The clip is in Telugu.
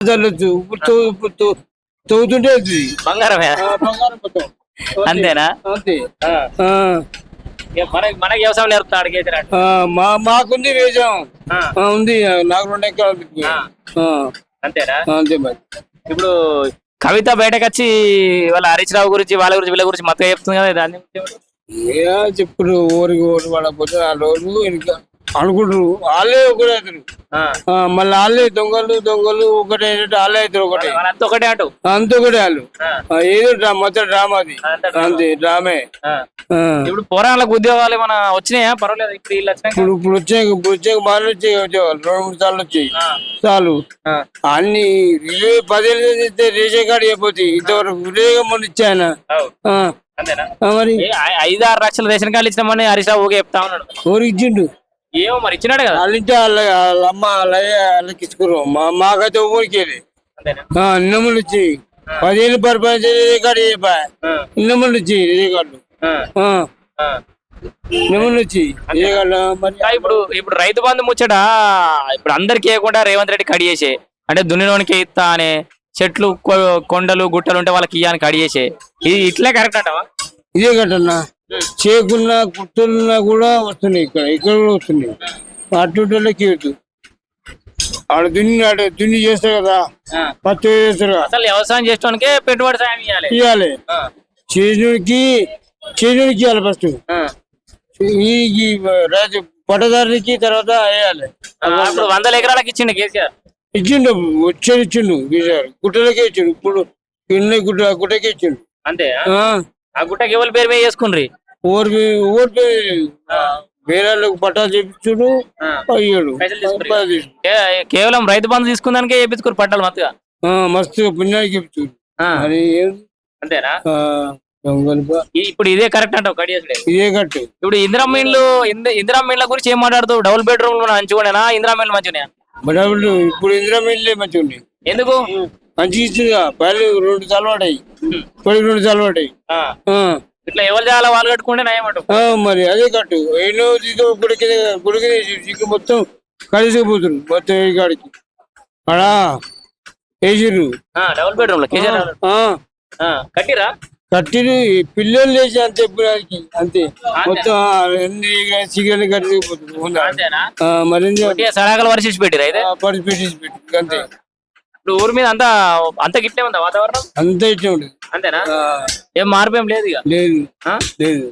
చల్లొచ్చు. ఇప్పుడు బంగారమే. బంగారం మొత్తం. అంతేనా? అంతే. మనకి మనకి వ్యవసాయం నేర్పుతా అడిగేది మా మాకుంది వేసాం ఆ. ఉంది. నాకు రెండు ఎకరాలు అంతేనా? అంతే మరి. ఇప్పుడు కవిత బయటకు వచ్చి వాళ్ళ హరీష్ రావు గురించి వాళ్ళ గురించి వీళ్ళ గురించి మొత్తం చెప్తుంది కదా దాని గురించి ఏమంటారు? ఏ చెప్పుడు ఊరికి ఓటు పడకపోతే ఆ రోజు ఇంకా అనుకుంటారు వాళ్ళే ఒకటే అవుతారు. ఆ, మళ్ళీ వాళ్ళే దొంగలు దొంగలు ఒకటే వాళ్ళే అవుతారు ఒకటే. వాళ్ళంతా ఒకటే అటు. అంత ఒకటే వాళ్ళు. ఏదో మొత్తం డ్రామా అది. అంతా డ్రామా. అంతే. ఇప్పుడు పోరాళ్ళకు ఉద్యోగాలు ఏమైనా వచ్చినాయా? పర్వాలేదు ఇప్పుడు వచ్చినాక. ఇప్పుడు ఇప్పుడు వచ్చాక ఇప్పుడు వచ్చాక బాగా వచ్చాయి వచ్చేవాళ్ళు రెండు మూడు సార్లు వచ్చాయి. చాలు. అన్ని ఇరవై పదేళ్ళు చేస్తే రేషన్ కార్డు అయిపోతాయి. ఇంతవరకు రేగా మొన్న ఇచ్చాయన అంతేనా? మరి. ఆరు లక్షల రేషన్ కార్డు ఇచ్చినామని హరీష్ రావు ఊగే చెప్తా ఉన్నాడు. ఊరికి ఇచ్చిండు? ఏమో మరి ఇచ్చినాడు కదా? వాళ్ళ వాళ్ళ అమ్మ వాళ్ళ అయ్య వాళ్ళకి ఇచ్చుకున్నాం మా మాకైతే ఊరికి అంతేనా? నిన్నములు వచ్చి పదిహేను పరిపాలించే రేషన్ కార్డు చెప్పా. ఆ. నిన్నములు వచ్చి రేషన్ కార్డు ఆ. ఆ, ఆ. నిన్నములు వచ్చి రేషన్ కార్డు మరి ఇంకా ఇప్పుడు ఇప్పుడు రైతు బంధు ముచ్చట ఇప్పుడు అందరికి ఇవ్వకుండా రేవంత్ రెడ్డి కడి చేసే. అంటే దున్నినోనికి ఇస్తా అనే చెట్లు కొండలు గుట్టలు ఉంటే వాళ్ళకి ఇయ్యాలని కడి చేసే. ఇది ఇట్లే కరెక్ట్ అంటావా? ఇదే కట్టన్నా చేకున్నా కుట్టున్నా కూడా వస్తున్నాయి ఇక్కడ. ఇక్కడ కూడా వస్తున్నాయి. అటువంటి ఇవ్వద్దు ఆడ దున్ని ఆడ దున్ని చేస్తారు కదా. పత్తి చేస్తారు అసలు వ్యవసాయం చేసుకోవడానికే పెట్టుబడి సాయం ఇవ్వాలి ఇవ్వాలి చేనుడికి చేనుడికి ఇవ్వాలి ఫస్ట్ ఈ రాజు పట్టదారునికి తర్వాత వేయాలి. ఇప్పుడు వందల ఎకరాలకు ఇచ్చిండు కేసీఆర్. ఇచ్చిండు వచ్చాడు ఇచ్చిండు గీసారు గుట్టలకే ఇచ్చిండు. ఇప్పుడు గుట్ట గుట్టకే ఇచ్చిండు. అంతే? ఆ, ఆ గుట్టకి ఎవరి పేరు మీద చేసుకుండ్రి? ఊరి ఊరి వేరే వాళ్ళకి పట్టాలు చేపించుడు అయ్యాడు. కేవలం రైతు బంధు తీసుకుందానికే చేపించుకోరు పట్టాలు మొత్తగా? మస్తు పుణ్యానికి ఏం? అంతేనా? ఇప్పుడు ఇదే కరెక్ట్ అంటావు ఇదే కట్టు ఇప్పుడు ఇందిరా ఇండ్లు ఇందిరా ఇండ్ల గురించి ఏం మాట్లాడుతావు? డబుల్ బెడ్రూమ్ మంచిగా ఇందిరా ఇండ్లు మంచిగా బడాబులు ఇప్పుడు ఇందిరా మిల్లే మంచిగా ఉన్నాయి. ఎందుకు? మంచిగా ఇచ్చిందిగా పళ్ళు రెండు పడ్డాయి పడి రెండు ఆ, ఇట్లా ఎవరు చేయాలో వాళ్ళు కట్టుకుంటే నయమంటావు ఆ, మరి అదే కట్టు. ఎన్నో గుడికి గుడికి చిక్కు మొత్తం కలిసిపోతురు మొత్తం ఏ కాడికి. అడా వేసిర్రు. డబుల్ బెడ్రూమ్లో కట్టిరా? కట్టిరు పిల్లలు లేచి అంతే ఎప్పటికి అంతే. మొత్తం అన్ని కట్టిపోతుంది మరి సడాకలు వర్షించి పెట్టిరా అయితే? పెట్టు అంతే. ఇప్పుడు ఊరి మీద అంతా అంత గిట్లే ఉందా వాతావరణం? అంతే ఇట్లా ఉండదు. అంతేనా? ఏం మార్పు ఏం లేదు ఇక. లేదు? లేదు.